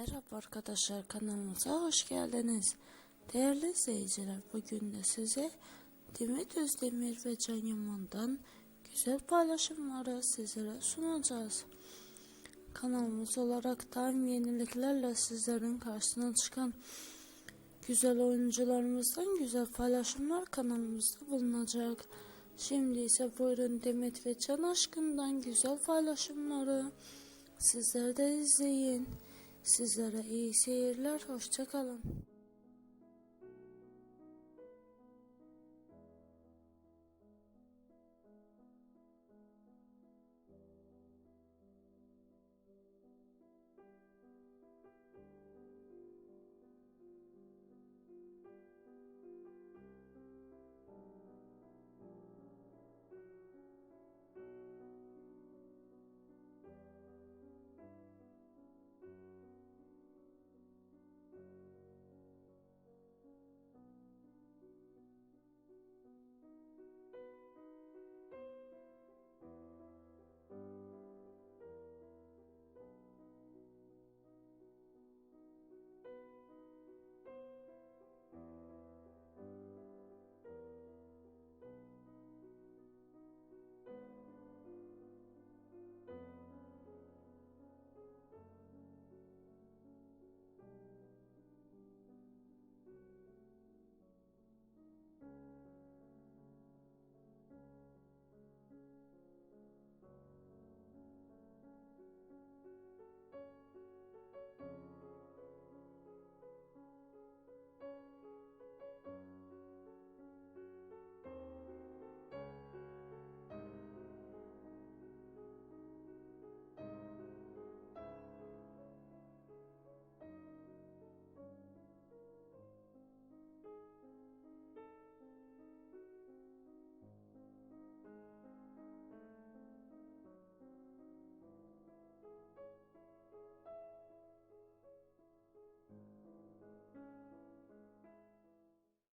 Merhaba arkadaşlar kanalımıza hoş geldiniz. Değerli izleyiciler bugün de size Demet Özdemir ve Can Yaman'dan güzel paylaşımları sizlere sunacağız. Kanalımız olarak daim yeniliklerle sizlerin karşısına çıkan güzel oyuncularımızdan güzel paylaşımlar kanalımızda bulunacak. Şimdi ise buyurun Demet ve Can aşkından güzel paylaşımları sizler de izleyin. Sizlere iyi seyirler, hoşçakalın.